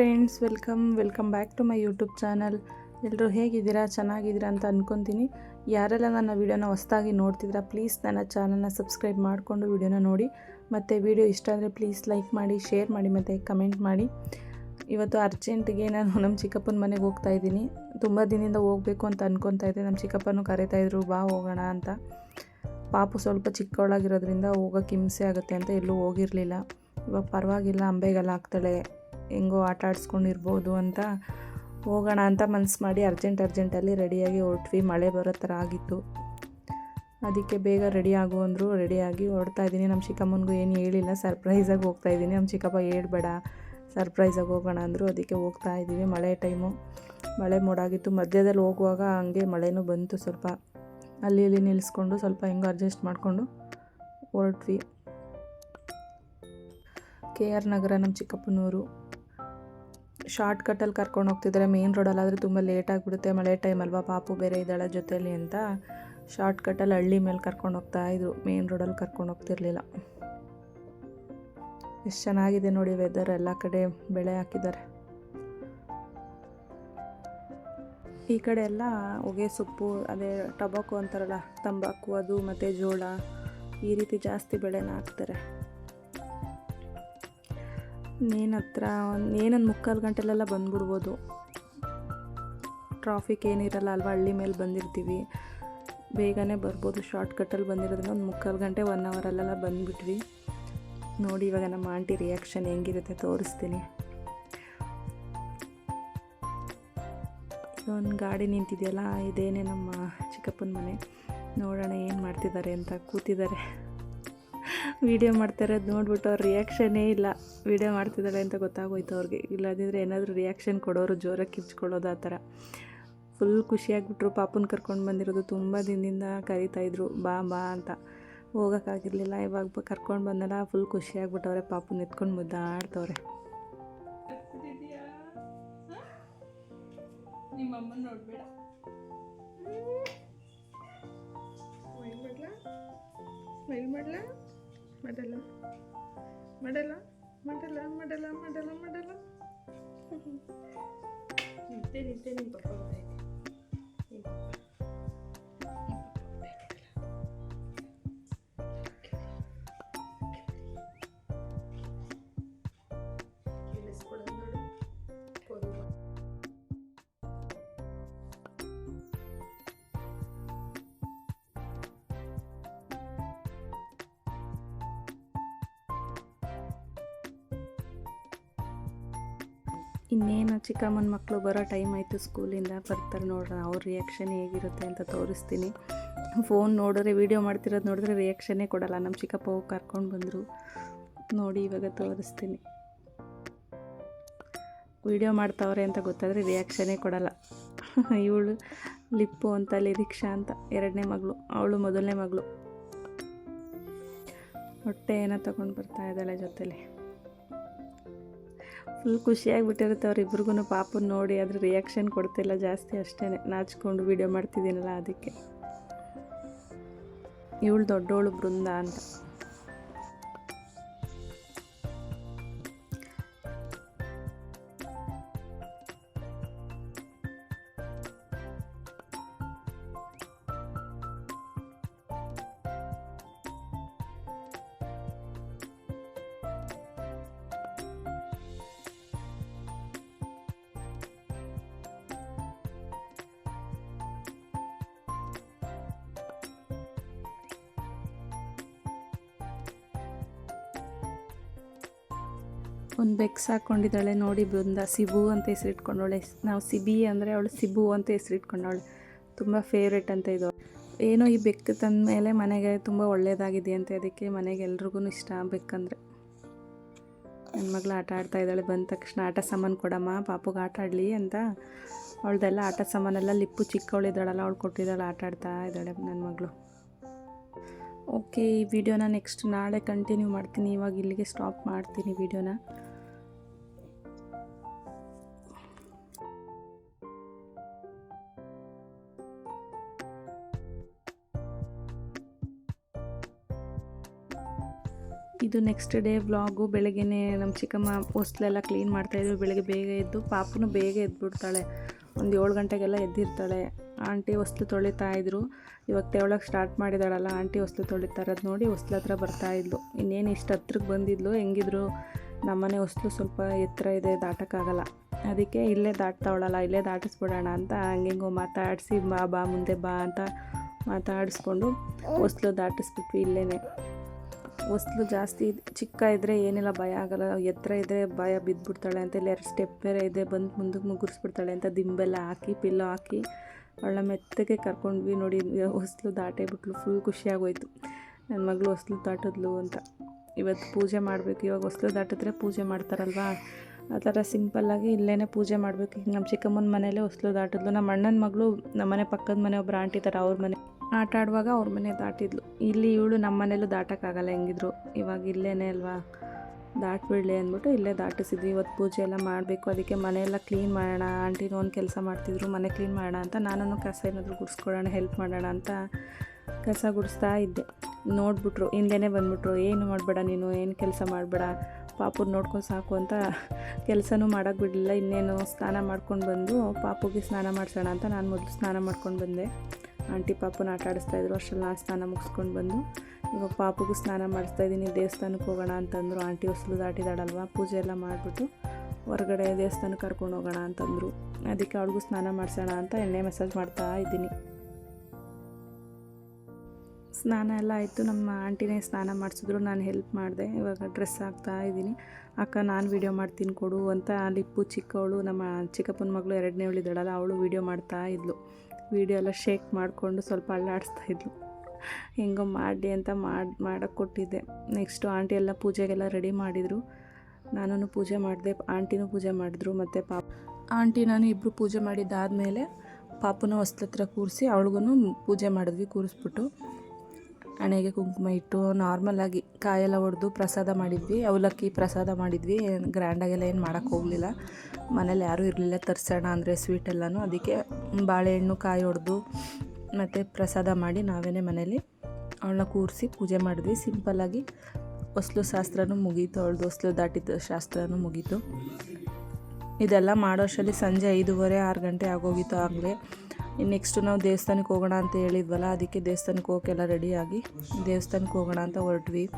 Friends welcome welcome back to my YouTube channel ಎಲ್ಲರೂ ಹೇಗಿದ್ದೀರಾ? ಚೆನ್ನಾಗಿದ್ದೀರಾ ಅಂತ ಅಂದ್ಕೊತೀನಿ ಯಾರೆಲ್ಲ ನನ್ನ ವೀಡಿಯೋನ ಹೊಸ್ದಾಗಿ ನೋಡ್ತಿದ್ದೀರಾ ಪ್ಲೀಸ್ ನನ್ನ ಚಾನಲ್ನ ಸಬ್ಸ್ಕ್ರೈಬ್ ಮಾಡಿಕೊಂಡು ವೀಡಿಯೋನ ನೋಡಿ. ಮತ್ತು ವೀಡಿಯೋ ಇಷ್ಟ ಆದರೆ ಪ್ಲೀಸ್ ಲೈಕ್ ಮಾಡಿ ಶೇರ್ ಮಾಡಿ, ಮತ್ತು ಕಮೆಂಟ್ ಮಾಡಿ. ಇವತ್ತು ಅರ್ಜೆಂಟಿಗೆ ನಾನು ನಮ್ಮ ಚಿಕ್ಕಪ್ಪನ ಮನೆಗೆ ಹೋಗ್ತಾ ಇದ್ದೀನಿ. ತುಂಬ ದಿನದಿಂದ ಹೋಗಬೇಕು ಅಂತ ಅನ್ಕೊತಾ ಇದ್ದೆ. ನಮ್ಮ ಚಿಕ್ಕಪ್ಪನೂ ಕರೀತಾಯಿದ್ರು ಬಾ, ಹೋಗೋಣ ಅಂತ. ಪಾಪು ಸ್ವಲ್ಪ ಚಿಕ್ಕವಳಾಗಿರೋದ್ರಿಂದ ಹೋಗೋಕ್ಕೆ ಹಿಂಸೆ ಆಗುತ್ತೆ ಅಂತ ಎಲ್ಲೂ ಹೋಗಿರಲಿಲ್ಲ. ಇವಾಗ ಪರವಾಗಿಲ್ಲ ಅಂಬೆಗೆಲ್ಲ ಆಗ್ತಾಳೆ. ಹೆಂಗೋ ಆಟ ಆಡಿಸ್ಕೊಂಡಿರ್ಬೋದು ಅಂತ ಹೋಗೋಣ ಅಂತ ಮನಸ್ಸು ಮಾಡಿ ಅರ್ಜೆಂಟ್ ಅರ್ಜೆಂಟಲ್ಲಿ ರೆಡಿಯಾಗಿ ಹೊರಟ್ವಿ. ಮಳೆ ಬರೋ ಥರ ಆಗಿತ್ತು. ಅದಕ್ಕೆ ಬೇಗ ರೆಡಿ ಆಗು ರೆಡಿಯಾಗಿ ಹೊಡ್ತಾ ಇದ್ದೀನಿ. ನಮ್ಮ ಚಿಕ್ಕಮ್ಮನಿಗೂ ಏನು ಹೇಳಿಲ್ಲ. ಸರ್ಪ್ರೈಸಾಗಿ ಹೋಗ್ತಾ ಇದ್ದೀನಿ. ನಮ್ಮ ಚಿಕ್ಕಪ್ಪ ಹೇಳ್ಬೇಡ. ಸರ್ಪ್ರೈಸಾಗಿ ಹೋಗೋಣ ಅಂದರು. ಅದಕ್ಕೆ ಹೋಗ್ತಾ ಇದ್ದೀವಿ. ಮಳೆ ಟೈಮು. ಮಳೆ ಮೋಡಾಗಿತ್ತು. ಮಧ್ಯದಲ್ಲಿ ಹೋಗುವಾಗ ಹಂಗೆ ಮಳೆನೂ ಬಂತು ಸ್ವಲ್ಪ. ಅಲ್ಲಿ ಇಲ್ಲಿ ನಿಲ್ಲಿಸ್ಕೊಂಡು ಸ್ವಲ್ಪ ಹೆಂಗೋ ಅಡ್ಜಸ್ಟ್ ಮಾಡಿಕೊಂಡು ಹೊರಟ್ವಿ. ಕೆ ಆರ್ ನಗರ ನಮ್ಮ ಚಿಕ್ಕಪ್ಪನೂರು. ಶಾರ್ಟ್ ಕಟ್ಟಲ್ಲಿ ಕರ್ಕೊಂಡು ಹೋಗ್ತಿದ್ದಾರೆ ಮೇನ್ ರೋಡಲ್ಲಾದರೆ ತುಂಬ ಲೇಟ್ ಆಗಿಬಿಡುತ್ತೆ. ಮಳೆ ಟೈಮ್ ಅಲ್ವಾ? ಪಾಪು ಬೇರೆ ಇದ್ದಾಳೆ ಜೊತೆಯಲ್ಲಿ ಅಂತ ಶಾರ್ಟ್ ಕಟ್ಟಲ್ಲಿ ಹಳ್ಳಿ ಮೇಲೆ ಕರ್ಕೊಂಡು ಹೋಗ್ತಾ ಇದ್ರು. ಮೇನ್ ರೋಡಲ್ಲಿ ಕರ್ಕೊಂಡು ಹೋಗ್ತಿರ್ಲಿಲ್ಲ. ಎಷ್ಟು ಚೆನ್ನಾಗಿದೆ ನೋಡಿ ವೆದರ್ ಎಲ್ಲ ಕಡೆ ಬೆಳೆ ಹಾಕಿದ್ದಾರೆ. ಈ ಕಡೆ ಎಲ್ಲ ಹೊಗೆ ಸೊಪ್ಪು, ಅದೇ ಟೊಬಾಕೊ ಅಂತಾರಲ್ಲ, ತಂಬಾಕು, ಅದು ಮತ್ತು ಜೋಳ, ಈ ರೀತಿ ಜಾಸ್ತಿ ಬೆಳೆನ ಹಾಕ್ತಾರೆ. ನೇನ್ ಹತ್ರ ಏನೊಂದು ಮುಕ್ಕಾಲು ಗಂಟೆಲೆಲ್ಲ ಬಂದ್ಬಿಡ್ಬೋದು. ಟ್ರಾಫಿಕ್ ಏನಿರಲ್ಲ, ಅಲ್ವಾ? ಹಳ್ಳಿ ಮೇಲೆ ಬಂದಿರ್ತೀವಿ. ಬೇಗನೆ ಬರ್ಬೋದು. ಶಾರ್ಟ್ಕಟ್ಟಲ್ಲಿ ಬಂದಿರೋದ್ರಿಂದ ಒಂದು ಮುಕ್ಕಾಲು ಗಂಟೆ ಒನ್ ಅವರಲ್ಲೆಲ್ಲ ಬಂದುಬಿಟ್ವಿ. ನೋಡಿ, ಇವಾಗ ನಮ್ಮ ಆಂಟಿ ರಿಯಾಕ್ಷನ್ ಹೆಂಗಿರುತ್ತೆ ತೋರಿಸ್ತೀನಿ. ಒಂದು ಗಾಡಿ ನಿಂತಿದೆಯಲ್ಲ, ಇದೇನೇ ನಮ್ಮ ಚಿಕ್ಕಪ್ಪನ ಮನೆ. ನೋಡೋಣ ಏನು ಮಾಡ್ತಿದ್ದಾರೆ ಅಂತ ಕೂತಿದ್ದಾರೆ. ವಿಡಿಯೋ ಮಾಡ್ತಾಯಿರೋದು ನೋಡ್ಬಿಟ್ಟು ಅವ್ರ ರಿಯಾಕ್ಷನ್ನೇ ಇಲ್ಲ. ವಿಡಿಯೋ ಮಾಡ್ತಿದ್ದಾಳೆ ಅಂತ ಗೊತ್ತಾಗೋಯ್ತು ಅವ್ರಿಗೆ. ಇಲ್ಲದಿದ್ದರೆ ಏನಾದರೂ ರಿಯಾಕ್ಷನ್ ಕೊಡೋರು ಜೋರಾಗಿ ಕಿರ್ಚ್ಕೊಳ್ಳೋದು ಆ ಥರ. ಫುಲ್ ಖುಷಿಯಾಗ್ಬಿಟ್ರು. ಪಾಪನ ಕರ್ಕೊಂಡು ಬಂದಿರೋದು ತುಂಬ ದಿನದಿಂದ ಕರಿತಾಯಿದ್ರು ಬಾ ಬಾ ಅಂತ. ಹೋಗೋಕ್ಕಾಗಿರಲಿಲ್ಲ. ಇವಾಗ ಕರ್ಕೊಂಡು ಬಂದಲ್ಲ ಫುಲ್ ಖುಷಿಯಾಗ್ಬಿಟ್ಟವ್ರೆ ಪಾಪನ ಎತ್ಕೊಂಡು ಮುದ್ದಾಡ್ತವ್ರೆ. ನೋಡ್ಬೇಡ. ಮಾಡ್ಲ? మడల మడల మడల మడల మడల మడల నిద్ర నిద్ర నీ ಇನ್ನೇನು ಚಿಕ್ಕಮ್ಮನ ಮಕ್ಕಳು ಬರೋ ಟೈಮ್ ಆಯಿತು ಸ್ಕೂಲಿಂದ ಬರ್ತಾರೆ ನೋಡ್ರಿ, ಅವ್ರ ರಿಯಾಕ್ಷನ್ ಹೇಗಿರುತ್ತೆ ಅಂತ ತೋರಿಸ್ತೀನಿ. ಫೋನ್ ನೋಡಿದ್ರೆ ವೀಡಿಯೋ ಮಾಡ್ತಿರೋದು ನೋಡಿದ್ರೆ ರಿಯಾಕ್ಷನ್ನೇ ಕೊಡಲ್ಲ. ನಮ್ಮ ಚಿಕ್ಕಪ್ಪ ಹೋಗಿ ಕರ್ಕೊಂಡು ಬಂದರು. ನೋಡಿ, ಇವಾಗ ತೋರಿಸ್ತೀನಿ. ವೀಡಿಯೋ ಮಾಡ್ತಾವ್ರೆ ಅಂತ ಗೊತ್ತಾದರೆ ರಿಯಾಕ್ಷನ್ನೇ ಕೊಡಲ್ಲ. ಇವಳು ಲಿಪ್ಪು ಅಂತ, ಲಿರಿಕ್ಷಾ ಅಂತ, ಎರಡನೇ ಮಗಳು, ಅವಳು ಮೊದಲನೇ ಮಗಳು. ಹೊಟ್ಟೆ ಏನೋ ತಗೊಂಡು ಬರ್ತಾ ಇದ್ದಾಳೆ ಜೊತೆಲಿ. ಫುಲ್ ಖುಷಿಯಾಗಿಬಿಟ್ಟಿರುತ್ತೆ ಅವ್ರಿಬ್ರಿಗೂ ಪಾಪನ ನೋಡಿ ಅದ್ರ ರಿಯಾಕ್ಷನ್ ಕೊಡ್ತಿಲ್ಲ ಜಾಸ್ತಿ ಅಷ್ಟೇ ನಾಚ್ಕೊಂಡು ವೀಡಿಯೋ ಮಾಡ್ತಿದ್ದೀನಲ್ಲ ಅದಕ್ಕೆ. ಇವಳು ದೊಡ್ಡವಳು ಬೃಂದ ಅಂತ. ಒಂದು ಬೆಕ್ಸ್ ಹಾಕ್ಕೊಂಡಿದ್ದಾಳೆ ನೋಡಿ, ಬೃಂದ ಸಿಬು ಅಂತ ಹೆಸರಿಟ್ಕೊಂಡವಳೆ. ನಾವು ಸಿಬಿ ಅಂದರೆ ಅವಳು ಸಿಬು ಅಂತ ಹೆಸರಿಟ್ಕೊಂಡವಳೆ. ತುಂಬ ಫೇವ್ರೇಟ್ ಅಂತ ಇದು. ಏನೋ ಈ ಬೆಕ್ಕು ತಂದ ಮೇಲೆ ಮನೆಗೆ ತುಂಬ ಒಳ್ಳೆಯದಾಗಿದೆ ಅಂತ ಅದಕ್ಕೆ ಮನೆಗೆ ಎಲ್ರಿಗೂ ಇಷ್ಟ ಬೆಕ್ಕಂದರೆ ನನ್ನ ಮಗಳು ಆಟ ಆಡ್ತಾ ಇದ್ದಾಳೆ. ಬಂದ ತಕ್ಷಣ ಆಟ ಸಾಮಾನು ಕೊಡಮ್ಮ, ಪಾಪುಗೆ ಆಟ ಆಡಲಿ ಅಂತ. ಅವಳದೆಲ್ಲ ಆಟ ಸಾಮಾನೆಲ್ಲ ಲಿಪ್ಪು ಚಿಕ್ಕವಳಿದ್ದಾಳಲ್ಲ ಅವಳು ಕೊಟ್ಟಿದ್ದಾಳೆ, ಆಟ ಆಡ್ತಾ ಇದ್ದಾಳೆ ನನ್ನ ಮಗಳು. ಓಕೆ ಈ ವಿಡಿಯೋನ ನೆಕ್ಸ್ಟ್ ನಾಳೆ ಕಂಟಿನ್ಯೂ ಮಾಡ್ತೀನಿ. ಇವಾಗ ಇಲ್ಲಿಗೆ ಸ್ಟಾಪ್ ಮಾಡ್ತೀನಿ ವಿಡಿಯೋನ. ಇದು ನೆಕ್ಸ್ಟ್ ಡೇ ವ್ಲಾಗು ಬೆಳಗ್ಗೆನೇ ನಮ್ಮ ಚಿಕ್ಕಮ್ಮ ಹೊಸ್ಲೆಲ್ಲ ಕ್ಲೀನ್ ಮಾಡ್ತಾಯಿದ್ರು ಬೆಳಗ್ಗೆ ಬೇಗ ಎದ್ದು ಪಾಪನು ಬೇಗ ಎದ್ಬಿಡ್ತಾಳೆ. ಒಂದು ಏಳು ಗಂಟೆಗೆಲ್ಲ ಎದ್ದಿರ್ತಾಳೆ. ಆಂಟಿ ಹೊಸ್ಲು ತೊಳಿತಾ ಇದ್ರು. ಇವಾಗ ತೆವಳಕ್ಕೆ ಸ್ಟಾರ್ಟ್ ಮಾಡಿದಾಳಲ್ಲ, ಆಂಟಿ ಹೊಸ್ಲು ತೊಳಿತಾ ಇರೋದು ನೋಡಿ ಹೊಸ್ಲು ಹತ್ರ ಬರ್ತಾ ಇದ್ಲು. ಇನ್ನೇನು ಇಷ್ಟು ಹತ್ರಕ್ಕೆ ಬಂದಿದ್ಲು, ಹೆಂಗಿದ್ರು? ನಮ್ಮನೆ ಹೊಸ್ಲು ಸ್ವಲ್ಪ ಎತ್ತರ ಇದೆ, ದಾಟಕ್ಕಾಗಲ್ಲ. ಅದಕ್ಕೆ ಇಲ್ಲೇ ದಾಟ್ತಾವಳಲ್ಲ, ಇಲ್ಲೇ ದಾಟಿಸ್ಬಿಡೋಣ ಅಂತ ಹಂಗೆಂಗೋ ಮಾತಾಡಿಸಿ ಬಾ ಬಾ ಮುಂದೆ ಬಾ ಅಂತ ಮಾತಾಡಿಸ್ಕೊಂಡು ಹೊಸ್ಲು ದಾಟಿಸ್ಬಿಟ್ವಿ ಇಲ್ಲೇ ಹೊಸ್ಲು ಜಾಸ್ತಿ ಚಿಕ್ಕ ಇದ್ದರೆ ಏನಿಲ್ಲ, ಭಯ ಆಗಲ್ಲ. ಎತ್ತರ ಇದ್ದರೆ ಭಯ ಬಿದ್ದುಬಿಡ್ತಾಳೆ ಅಂತ ಎರಡು ಸ್ಟೆಪ್ ಬೇರೆ ಇದೆ, ಬಂದು ಮುಂದಕ್ಕೆ ಮುಗಿಸ್ಬಿಡ್ತಾಳೆ ಅಂತ ದಿಂಬೆಲ್ಲ ಹಾಕಿ ಪಿಲ್ಲೋ ಹಾಕಿ ಅವಳ ಮೆತ್ತಗೆ ಕರ್ಕೊಂಡ್ವಿ ನೋಡಿ, ಹೊಸ್ಲು ದಾಟೇ ಬಿಟ್ಲು ಫುಲ್ ಖುಷಿಯಾಗೋಯ್ತು. ನನ್ನ ಮಗಳು ಹೊಸ್ಲು ದಾಟಿದ್ಲು ಅಂತ. ಇವತ್ತು ಪೂಜೆ ಮಾಡಬೇಕು, ಇವಾಗ ಹೊಸ್ಲು ದಾಟಿದ್ರೆ ಪೂಜೆ ಮಾಡ್ತಾರಲ್ವಾ? ಆ ಥರ ಸಿಂಪಲ್ಲಾಗಿ ಇಲ್ಲೇ ಪೂಜೆ ಮಾಡಬೇಕು. ಈಗ ನಮ್ಮ ಚಿಕ್ಕಮ್ಮನ ಮನೇಲೇ ಹೊಸ್ಲು ದಾಟಿದ್ಲು. ನಮ್ಮ ಅಣ್ಣನ ಮಗಳು, ನಮ್ಮ ಮನೆ ಪಕ್ಕದ ಮನೆ ಒಬ್ಬರು ಆಂಟಿ ಥರ ಅವ್ರ ಮನೆ. ಆಟ ಆಡುವಾಗ ಅವ್ರ ಮನೆ ದಾಟಿದ್ಲು. ಇಲ್ಲಿ ಇವಳು ನಮ್ಮ ಮನೇಲೂ ದಾಟಕ್ಕಾಗಲ್ಲ ಹೆಂಗಿದ್ರು. ಇವಾಗ ಇಲ್ಲೇನೆ ಅಲ್ವಾ? ದಾಟ್ಬಿಡ್ಲಿ ಅಂದ್ಬಿಟ್ಟು ಇಲ್ಲೇ ದಾಟಿಸಿದ್ವಿ. ಇವತ್ತು ಪೂಜೆ ಎಲ್ಲ ಮಾಡಬೇಕು. ಅದಕ್ಕೆ ಮನೆಯೆಲ್ಲ ಕ್ಲೀನ್ ಮಾಡೋಣ. ಆಂಟಿನೂ ಒಂದು ಕೆಲಸ ಮಾಡ್ತಿದ್ರು. ಮನೆ ಕ್ಲೀನ್ ಮಾಡೋಣ ಅಂತ ನಾನೂ ಕಸ ಏನಾದರೂ ಗುಡಿಸ್ಕೊಡೋಣ ಹೆಲ್ಪ್ ಮಾಡೋಣ ಅಂತ ಕಸ ಗುಡಿಸ್ತಾ ಇದ್ದೆ. ನೋಡ್ಬಿಟ್ರು. ಹಿಂದೆನೇ ಬಂದ್ಬಿಟ್ರು. ಏನು ಮಾಡಬೇಡ ನೀನು? ಏನು ಕೆಲಸ ಮಾಡಬೇಡ? ಪಾಪುನ ನೋಡ್ಕೊಂಡು ಸಾಕು ಅಂತ ಕೆಲಸನೂ ಮಾಡೋಕ್ಕೆ ಬಿಡಲಿಲ್ಲ. ಇನ್ನೇನು ಸ್ನಾನ ಮಾಡ್ಕೊಂಡು ಬಂದು ಪಾಪುಗೆ ಸ್ನಾನ ಮಾಡಿಸೋಣ ಅಂತ ನಾನು ಮೊದಲು ಸ್ನಾನ ಮಾಡ್ಕೊಂಡು ಬಂದೆ. ಆಂಟಿ ಪಾಪನ ಆಟ ಆಡಿಸ್ತಾಯಿದ್ರು ಅಷ್ಟರಲ್ಲಿ ನಾನು ಸ್ನಾನ ಮುಗಿಸ್ಕೊಂಡು ಬಂದು, ಇವಾಗ ಪಾಪಗೂ ಸ್ನಾನ ಮಾಡಿಸ್ತಾ ಇದ್ದೀನಿ ದೇವಸ್ಥಾನಕ್ಕೆ ಹೋಗೋಣ ಅಂತಂದರು. ಆಂಟಿ ಹೊಸಲು ದಾಟಿದಾಳಲ್ವ, ಪೂಜೆ ಎಲ್ಲ ಮಾಡಿಬಿಟ್ಟು ಹೊರಗಡೆ ದೇವಸ್ಥಾನಕ್ಕೆ ಕರ್ಕೊಂಡು ಹೋಗೋಣ ಅಂತಂದರು. ಅದಕ್ಕೆ ಅವಳಿಗೂ ಸ್ನಾನ ಮಾಡಿಸೋಣ ಅಂತ ಎಣ್ಣೆ ಮಸಾಜ್ ಮಾಡ್ತಾ ಇದ್ದೀನಿ. ಸ್ನಾನ ಎಲ್ಲ ಆಯಿತು, ನಮ್ಮ ಆಂಟಿನೇ ಸ್ನಾನ ಮಾಡಿಸಿದ್ರು, ನಾನು ಹೆಲ್ಪ್ ಮಾಡಿದೆ. ಇವಾಗ ಡ್ರೆಸ್ ಹಾಕ್ತಾ ಇದ್ದೀನಿ ಅಕ್ಕ, ನಾನು ವೀಡಿಯೋ ಮಾಡ್ತೀನಿ ಕೊಡು ಅಂತ ಲಿಪ್ಪು ಚಿಕ್ಕವಳು, ನಮ್ಮ ಚಿಕ್ಕಪ್ಪನ ಮಗಳು ಎರಡನೇ ಅವಳಿದ್ದಾಳಲ್ಲ ಅವಳು ವೀಡಿಯೋ ಮಾಡ್ತಾ ಇದ್ಲು. ವೀಡಿಯೋ ಎಲ್ಲ ಶೇಕ್ ಮಾಡಿಕೊಂಡು ಸ್ವಲ್ಪ ಅಲ್ಲಾಡಿಸ್ತಾಯಿದ್ಲು ಹೆಂಗೋ ಮಾಡಿ ಅಂತ ಮಾಡಿ ಮಾಡೋಕ್ಕೆ ಕೊಟ್ಟಿದ್ದೆ. ನೆಕ್ಸ್ಟು ಆಂಟಿ ಎಲ್ಲ ಪೂಜೆಗೆಲ್ಲ ರೆಡಿ ಮಾಡಿದರು. ನಾನು ಪೂಜೆ ಮಾಡಿದೆ, ಆಂಟಿನೂ ಪೂಜೆ ಮಾಡಿದ್ರು, ಮತ್ತು ಪಾಪ, ಆಂಟಿ ನಾನು ಇಬ್ಬರು ಪೂಜೆ ಮಾಡಿದ್ದಾದಮೇಲೆ ಪಾಪನ ಹೊಸ್ಲತ್ರ ಕೂರಿಸಿ ಅವಳಿಗೂ ಪೂಜೆ ಮಾಡಿದ್ವಿ, ಕೂರಿಸ್ಬಿಟ್ಟು. ಹಣೆಗೆ ಕುಂಕುಮ ಇಟ್ಟು ನಾರ್ಮಲಾಗಿ ಕಾಯೆಲ್ಲ ಹೊಡೆದು ಪ್ರಸಾದ ಮಾಡಿದ್ವಿ. ಅವಲಕ್ಕಿ ಪ್ರಸಾದ ಮಾಡಿದ್ವಿ. ಗ್ರ್ಯಾಂಡಾಗೆಲ್ಲ ಏನು ಮಾಡೋಕ್ಕೆ ಹೋಗಲಿಲ್ಲ. ಮನೇಲಿ ಯಾರೂ ಇರಲಿಲ್ಲ. ತರಿಸೋಣ ಅಂದರೆ ಸ್ವೀಟ್ ಎಲ್ಲನೂ. ಅದಕ್ಕೆ ಬಾಳೆಹಣ್ಣು ಕಾಯಿ ಹೊಡೆದು ಮತ್ತು ಪ್ರಸಾದ ಮಾಡಿ ನಾವೇ ಮನೇಲಿ ಅವಳನ್ನ ಕೂರಿಸಿ ಪೂಜೆ ಮಾಡಿದ್ವಿ. ಸಿಂಪಲ್ಲಾಗಿ ಹೊಸ್ಲು ಶಾಸ್ತ್ರನೂ ಮುಗೀತು. ಅವಳದು ಹೊಸ್ಲು ದಾಟಿದ ಶಾಸ್ತ್ರನೂ ಮುಗೀತು. ಇದೆಲ್ಲ ಮಾಡೋಷ್ಟರಲ್ಲಿ ಸಂಜೆ ಐದೂವರೆ, ಆರು ಗಂಟೆ ಆಗೋಗಿತ್ತು ಆಗಲೇ ನೆಕ್ಸ್ಟು ನಾವು ದೇವಸ್ಥಾನಕ್ಕೆ ಹೋಗೋಣ ಅಂತ ಹೇಳಿದ್ವಲ್ಲ ಅದಕ್ಕೆ ದೇವಸ್ಥಾನಕ್ಕೆ ಹೋಗೋಕ್ಕೆಲ್ಲ ರೆಡಿಯಾಗಿ ದೇವಸ್ಥಾನಕ್ಕೆ ಹೋಗೋಣ ಅಂತ ಹೊರಟ್ವಿ.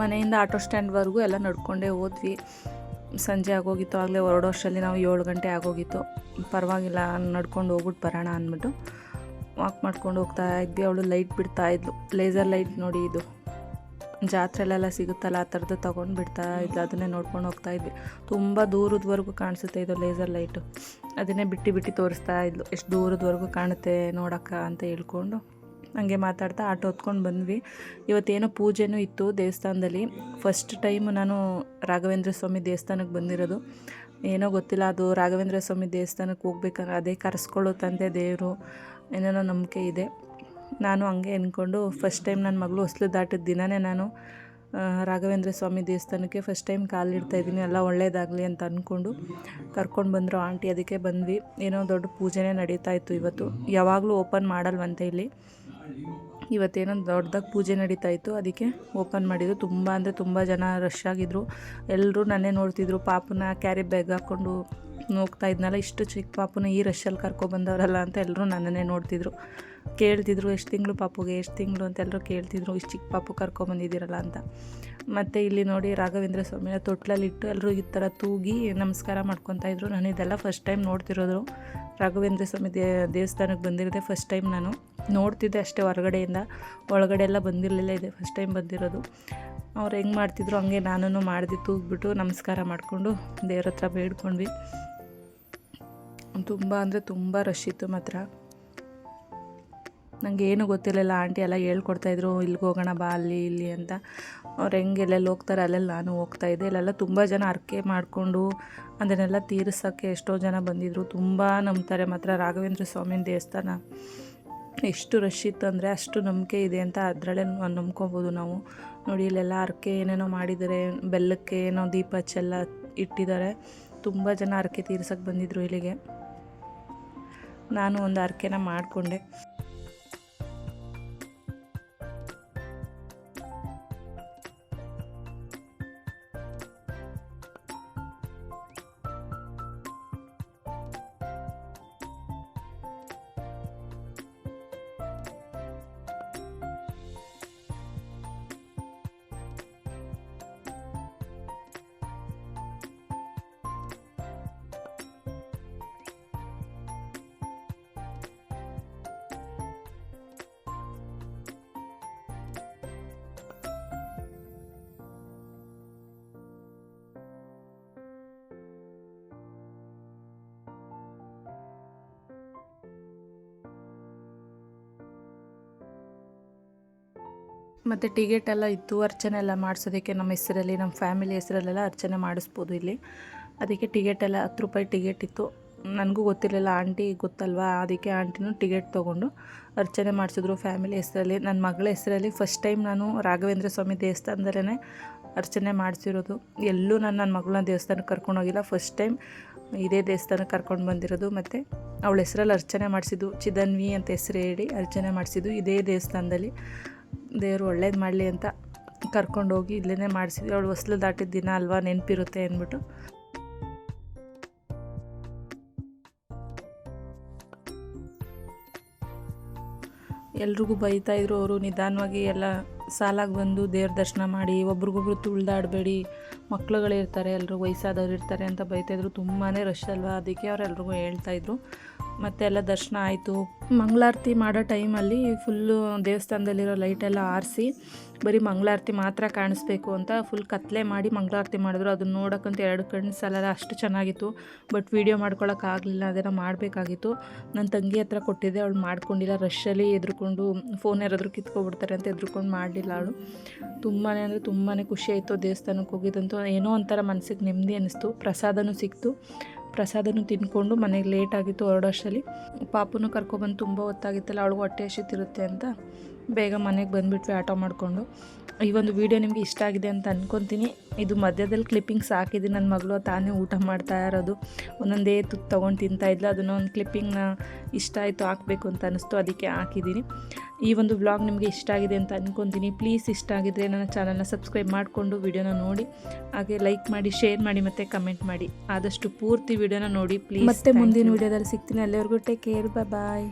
ಮನೆಯಿಂದ ಆಟೋ ಸ್ಟ್ಯಾಂಡ್ವರೆಗೂ ಎಲ್ಲ ನಡ್ಕೊಂಡೇ ಹೋದ್ವಿ. ಸಂಜೆ ಆಗೋಗಿತ್ತು, ಆಗಲೇ ಹೊರಡೋಷ್ಟರಲ್ಲಿ ನಾವು ಏಳು ಗಂಟೆ ಆಗೋಗಿತ್ತು. ಪರವಾಗಿಲ್ಲ, ನಡ್ಕೊಂಡು ಹೋಗ್ಬಿಟ್ಟು ಬರೋಣ ಅಂದ್ಬಿಟ್ಟು ವಾಕ್ ಮಾಡ್ಕೊಂಡು ಹೋಗ್ತಾ ಇದ್ವಿ. ಅವಳು ಲೈಟ್ ಬಿಡ್ತಾ ಇದ್ಲು. ಲೇಸರ್ ಲೈಟ್ ನೋಡಿ ಇದು ಜಾತ್ರೆಲೆಲ್ಲ ಸಿಗುತ್ತಲ್ಲ, ಆ ಥರದ್ದು ತೊಗೊಂಡು ಬಿಡ್ತಾ ಇದ್ಲು. ಅದನ್ನೇ ನೋಡ್ಕೊಂಡು ಹೋಗ್ತಾ ಇದ್ವಿ. ತುಂಬ ದೂರದವರೆಗೂ ಕಾಣಿಸುತ್ತೆ ಇದು ಲೇಸರ್ ಲೈಟು ಅದನ್ನೇ ಬಿಟ್ಟು ಬಿಟ್ಟು ತೋರಿಸ್ತಾ ಇದ್ಲು. ಎಷ್ಟು ದೂರದವರೆಗೂ ಕಾಣುತ್ತೆ ನೋಡೋಕ್ಕ ಅಂತ ಹೇಳ್ಕೊಂಡು ಹಂಗೆ ಮಾತಾಡ್ತಾ ಆಟೋ ಹೊತ್ಕೊಂಡು ಬಂದ್ವಿ. ಇವತ್ತೇನೋ ಪೂಜೆನೂ ಇತ್ತು ದೇವಸ್ಥಾನದಲ್ಲಿ. ಫಸ್ಟ್ ಟೈಮ್ ನಾನು ರಾಘವೇಂದ್ರ ಸ್ವಾಮಿ ದೇವಸ್ಥಾನಕ್ಕೆ ಬಂದಿರೋದು. ಏನೋ ಗೊತ್ತಿಲ್ಲ, ಅದು ರಾಘವೇಂದ್ರ ಸ್ವಾಮಿ ದೇವಸ್ಥಾನಕ್ಕೆ ಹೋಗ್ಬೇಕಂದ್ರೆ ಅದೇ ಕರೆಸ್ಕೊಳ್ಳೋ ತಂದೆ ದೇವರು ಏನೇನೋ ನಂಬಿಕೆ ಇದೆ. ನಾನು ಹಂಗೆ ಅಂದ್ಕೊಂಡು ಫಸ್ಟ್ ಟೈಮ್ ನನ್ನ ಮಗಳು ಹೊಸ್ಲು ದಾಟಿದ ದಿನವೇ ನಾನು ರಾಘವೇಂದ್ರ ಸ್ವಾಮಿ ದೇವಸ್ಥಾನಕ್ಕೆ ಫಸ್ಟ್ ಟೈಮ್ ಕಾಲಿಡ್ತಾ ಇದ್ದೀನಿ. ಎಲ್ಲ ಒಳ್ಳೇದಾಗಲಿ ಅಂತ ಅಂದ್ಕೊಂಡು ಕರ್ಕೊಂಡು ಬಂದರು ಆಂಟಿ. ಅದಕ್ಕೆ ಬಂದ್ವಿ. ಏನೋ ದೊಡ್ಡ ಪೂಜೆನೇ ನಡೀತಾ ಇತ್ತು ಇವತ್ತು. ಯಾವಾಗಲೂ ಓಪನ್ ಮಾಡಲ್ವಂತೆ ಇಲ್ಲಿ. ಇವತ್ತೇನೋ ದೊಡ್ಡದಾಗಿ ಪೂಜೆ ನಡೀತಾ ಇತ್ತು, ಅದಕ್ಕೆ ಓಪನ್ ಮಾಡಿದ್ರು. ತುಂಬ ಅಂದರೆ ತುಂಬ ಜನ ರಶ್ ಆಗಿದ್ದರು ಎಲ್ಲರೂ ನನ್ನೇ ನೋಡ್ತಿದ್ರು. ಪಾಪನ ಕ್ಯಾರಿ ಬ್ಯಾಗ್ ಹಾಕ್ಕೊಂಡು ಹೋಗ್ತಾ ಇದ್ನಲ್ಲ, ಇಷ್ಟು ಚಿಕ್ಕ ಪಾಪುನ ಈ ರಶಲ್ಲಿ ಕರ್ಕೊಬಂದವರಲ್ಲ ಅಂತ ಎಲ್ಲರೂ ನನ್ನನ್ನೇ ನೋಡ್ತಿದ್ರು. ಕೇಳ್ತಿದ್ರು, ಎಷ್ಟು ತಿಂಗಳು ಪಾಪುಗೆ, ಎಷ್ಟು ತಿಂಗಳು? ಅಂತ ಎಲ್ಲರೂ ಕೇಳ್ತಿದ್ರು, ಇಷ್ಟು ಚಿಕ್ಕ ಪಾಪು ಕರ್ಕೊಬಂದಿದ್ದೀರಲ್ಲ ಅಂತ. ಮತ್ತು ಇಲ್ಲಿ ನೋಡಿ ರಾಘವೇಂದ್ರ ಸ್ವಾಮಿನ ತೊಟ್ಲಲ್ಲಿಟ್ಟು ಎಲ್ಲರೂ ಈ ಥರ ತೂಗಿ ನಮಸ್ಕಾರ ಮಾಡ್ಕೊತಾ ಇದ್ರು. ನಾನು ಇದೆಲ್ಲ ಫಸ್ಟ್ ಟೈಮ್ ನೋಡ್ತಿರೋದು. ರಾಘವೇಂದ್ರ ಸ್ವಾಮಿ ದೇವಸ್ಥಾನಕ್ಕೆ ಬಂದಿರೋದೆ ಫಸ್ಟ್ ಟೈಮ್ ನಾನು. ನೋಡ್ತಿದ್ದೆ ಅಷ್ಟೇ ಹೊರಗಡೆಯಿಂದ. ಒಳಗಡೆ ಎಲ್ಲ ಬಂದಿರಲಿಲ್ಲ, ಇದೆ ಫಸ್ಟ್ ಟೈಮ್ ಬಂದಿರೋದು. ಅವ್ರು ಹೆಂಗೆ ಮಾಡ್ತಿದ್ರು ಹಂಗೆ ನಾನು ಮಾಡಿದೆ, ತೂಗ್ಬಿಟ್ಟು ನಮಸ್ಕಾರ ಮಾಡಿಕೊಂಡು ದೇವ್ರ ಹತ್ರ ಬೇಡ್ಕೊಂಡ್ವಿ. ತುಂಬ ಅಂದರೆ ತುಂಬ ರಶ್ ಇತ್ತು ಮಾತ್ರ. ನನಗೆ ಏನೂ ಗೊತ್ತಿರಲಿಲ್ಲ, ಆಂಟಿ ಎಲ್ಲ ಹೇಳ್ಕೊಡ್ತಾಯಿದ್ರು ಇಲ್ಲಿಗೆ ಹೋಗೋಣ ಬಾ, ಅಲ್ಲಿ, ಇಲ್ಲಿ ಅಂತ. ಅವ್ರು ಹೆಂಗೆ ಎಲ್ಲೆಲ್ಲಿ ಹೋಗ್ತಾರೆ, ಅಲ್ಲೆಲ್ಲ ನಾನು ಹೋಗ್ತಾಯಿದ್ದೆ ಇಲ್ಲೆಲ್ಲ ತುಂಬ ಜನ ಅರ್ಕೆ ಮಾಡಿಕೊಂಡು ಅದನ್ನೆಲ್ಲ ತೀರಿಸೋಕ್ಕೆ ಎಷ್ಟೋ ಜನ ಬಂದಿದ್ದರು ತುಂಬ ನಂಬ್ತಾರೆ ಮಾತ್ರ ರಾಘವೇಂದ್ರ ಸ್ವಾಮಿನ ದೇವಸ್ಥಾನ. ಎಷ್ಟು ರಶ್ ಇತ್ತು ಅಂದರೆ ಅಷ್ಟು ನಂಬಿಕೆ ಇದೆ ಅಂತ ಅದರಲ್ಲೇ ನಂಬ್ಕೊಬೋದು ನಾವು. ನೋಡಿ, ಇಲ್ಲೆಲ್ಲ ಅರ್ಕೆ ಏನೇನೋ ಮಾಡಿದ್ದಾರೆ, ಬೆಲ್ಲಕ್ಕೆ ಏನೋ ದೀಪ ಹಚ್ಚೆಲ್ಲ ಇಟ್ಟಿದ್ದಾರೆ. ತುಂಬ ಜನ ಅರ್ಕೆ ತೀರ್ಸೋಕ್ಕೆ ಬಂದಿದ್ದರು ಇಲ್ಲಿಗೆ. ನಾನು ಒಂದು ಅರ್ಕೆನ ಮಾಡಿಕೊಂಡೆ. ಮತ್ತು ಟಿಕೆಟ್ ಎಲ್ಲ ಇತ್ತು, ಅರ್ಚನೆ ಎಲ್ಲ ಮಾಡಿಸೋದಕ್ಕೆ ನಮ್ಮ ಹೆಸರಲ್ಲಿ, ನಮ್ಮ ಫ್ಯಾಮಿಲಿ ಹೆಸರಲ್ಲೆಲ್ಲ ಅರ್ಚನೆ ಮಾಡಿಸ್ಬೋದು ಇಲ್ಲಿ. ಅದಕ್ಕೆ ಟಿಕೆಟ್ ಎಲ್ಲ ಹತ್ತು ರೂಪಾಯಿ ಟಿಕೆಟ್ ಇತ್ತು. ನನಗೂ ಗೊತ್ತಿರಲಿಲ್ಲ, ಆಂಟಿ ಗೊತ್ತಲ್ವಾ? ಅದಕ್ಕೆ ಆಂಟಿನೂ ಟಿಕೆಟ್ ತೊಗೊಂಡು ಅರ್ಚನೆ ಮಾಡಿಸಿದ್ರು ಫ್ಯಾಮಿಲಿ ಹೆಸರಲ್ಲಿ. ನನ್ನ ಮಗಳ ಹೆಸರಲ್ಲಿ ಫಸ್ಟ್ ಟೈಮ್ ನಾನು ರಾಘವೇಂದ್ರ ಸ್ವಾಮಿ ದೇವಸ್ಥಾನದಲ್ಲೇ ಅರ್ಚನೆ ಮಾಡಿಸಿರೋದು. ಎಲ್ಲೂ ನಾನು ನನ್ನ ಮಗಳನ್ನ ದೇವಸ್ಥಾನಕ್ಕೆ ಕರ್ಕೊಂಡೋಗಿಲ್ಲ ಫಸ್ಟ್ ಟೈಮ್ ಇದೇ ದೇವಸ್ಥಾನಕ್ಕೆ ಕರ್ಕೊಂಡು ಬಂದಿರೋದು. ಮತ್ತು ಅವಳ ಹೆಸರಲ್ಲಿ ಅರ್ಚನೆ ಮಾಡಿಸಿದ್ದು ಚಿದನ್ವಿ ಅಂತ ಹೆಸರು ಹೇಳಿ ಅರ್ಚನೆ ಮಾಡಿಸಿದ್ದು ಇದೇ ದೇವಸ್ಥಾನದಲ್ಲಿ. ದೇವರು ಒಳ್ಳೇದು ಮಾಡಲಿ ಅಂತ ಕರ್ಕೊಂಡೋಗಿ ಇಲ್ಲೇ ಮಾಡಿಸಿದ್ವಿ. ಅವಳು ಹೊಸ್ಲು ದಾಟಿದ ದಿನ ಅಲ್ವಾ ನೆನಪಿರುತ್ತೆ ಅಂದ್ಬಿಟ್ಟು. ಎಲ್ರಿಗೂ ಇದ್ರು ಅವರು. ನಿಧಾನವಾಗಿ ಎಲ್ಲ ಸಾಲಾಗಿ ಬಂದು ದೇವ್ರ ದರ್ಶನ ಮಾಡಿ, ಒಬ್ರಿಗೊಬ್ರು ತುಳ್ದಾಡಬೇಡಿ ಮಕ್ಳುಗಳಿರ್ತಾರೆ ಎಲ್ಲರೂ ವಯಸ್ಸಾದವ್ರು ಇರ್ತಾರೆ ಅಂತ ಬೈತಾಯಿದ್ರು ತುಂಬಾ ರಶ್ ಅಲ್ವಾ? ಅದಕ್ಕೆ ಅವ್ರು ಎಲ್ರಿಗೂ ಹೇಳ್ತಾಯಿದ್ರು ಮತ್ತೆ ಎಲ್ಲ ದರ್ಶನ ಆಯಿತು. ಮಂಗಳಾರತಿ ಮಾಡೋ ಟೈಮಲ್ಲಿ ಫುಲ್ಲು ದೇವಸ್ಥಾನದಲ್ಲಿರೋ ಲೈಟೆಲ್ಲ ಆರಿಸಿ ಬರೀ ಮಂಗಳಾರತಿ ಮಾತ್ರ ಕಾಣಿಸ್ಬೇಕು ಅಂತ ಫುಲ್ ಕತ್ಲೆ ಮಾಡಿ ಮಂಗಳಾರತಿ ಮಾಡಿದ್ರು. ಅದನ್ನ ನೋಡೋಕ್ಕಂತ ಎರಡು ಕಣ್ಣು ಸಾಲಲ್ಲ, ಅಷ್ಟು ಚೆನ್ನಾಗಿತ್ತು. ಬಟ್ ವೀಡಿಯೋ ಮಾಡ್ಕೊಳಕ್ಕಾಗಲಿಲ್ಲ ಅದನ್ನು ಮಾಡಬೇಕಾಗಿತ್ತು. ನನ್ನ ತಂಗಿ ಹತ್ರ ಕೊಟ್ಟಿದ್ದೆ, ಅವಳು ಮಾಡ್ಕೊಂಡಿಲ್ಲ. ರಷ್ಯಲ್ಲಿ ಎದ್ರುಕೊಂಡು ಫೋನ್ ಯಾರಾದರೂ ಕಿತ್ಕೊಬಿಡ್ತಾರೆ ಅಂತ ಎದ್ರುಕೊಂಡು ಮಾಡಲಿಲ್ಲ ಅವಳು. ತುಂಬಾ ಅಂದರೆ ತುಂಬಾ ಖುಷಿ ಆಯಿತು ದೇವಸ್ಥಾನಕ್ಕೆ ಹೋಗಿದ್ದಂತೂ. ಏನೋ ಒಂಥರ ಮನಸ್ಸಿಗೆ ನೆಮ್ಮದಿ ಅನ್ನಿಸ್ತು ಪ್ರಸಾದನೂ ಸಿಕ್ತು. ಪ್ರಸಾದನೂ ತಿನ್ಕೊಂಡು ಮನೆಗೆ ಲೇಟ್ ಆಗಿತ್ತು ಹೊರಡೋಷ್ಟರಲ್ಲಿ. ಪಾಪುನು ಕರ್ಕೊಬಂದು ತುಂಬ ಹೊತ್ತಾಗಿತ್ತಲ್ಲ, ಅವಳಿಗೆ ಹೊಟ್ಟೆ ಹಸಿತಿರುತ್ತೆ ಅಂತ ಬೇಗ ಮನೆಗೆ ಬಂದುಬಿಟ್ವಿ ಆಟೋ ಮಾಡಿಕೊಂಡು. ಈ ಒಂದು ವಿಡಿಯೋ ನಿಮಗೆ ಇಷ್ಟ ಆಗಿದೆ ಅಂತ ಅಂದ್ಕೊತೀನಿ ಇದು ಮಧ್ಯದಲ್ಲಿ ಕ್ಲಿಪ್ಪಿಂಗ್ಸ್ ಹಾಕಿದ್ದೀನಿ ನನ್ನ ಮಗಳು ತಾನೇ ಊಟ ಮಾಡ್ತಾ ಇರೋದು. ಒಂದೊಂದೇ ತುತ್ತು ತೊಗೊಂಡು ತಿಂತಾ ಇದ್ಲು. ಅದನ್ನು ಒಂದು ಕ್ಲಿಪ್ಪಿಂಗ್ನ ಇಷ್ಟ ಆಯಿತು ಹಾಕಬೇಕು ಅಂತ ಅನ್ನಿಸ್ತು ಅದಕ್ಕೆ ಹಾಕಿದ್ದೀನಿ ಈ ಒಂದು ವ್ಲಾಗ್ ನಿಮಗೆ ಇಷ್ಟ ಆಗಿದೆ ಅಂತ ಅಂದ್ಕೊತೀನಿ ಪ್ಲೀಸ್ ಇಷ್ಟ ಆಗಿದ್ರೆ ನನ್ನ ಚಾನಲ್ನ ಸಬ್ಸ್ಕ್ರೈಬ್ ಮಾಡಿಕೊಂಡು ವಿಡಿಯೋನ ನೋಡಿ. ಹಾಗೆ ಲೈಕ್ ಮಾಡಿ ಶೇರ್ ಮಾಡಿ ಮತ್ತು ಕಮೆಂಟ್ ಮಾಡಿ. ಆದಷ್ಟು ಪೂರ್ತಿ ವಿಡಿಯೋನ ನೋಡಿ. ಪ್ಲೀಸ್ ಮತ್ತೆ ಮುಂದಿನ ವಿಡಿಯೋದಲ್ಲಿ ಸಿಗ್ತೀನಿ. ಅಲ್ಲಿವರೆಗೂ ಟೇಕ್ ಕೇರ್ ಬಾಯ್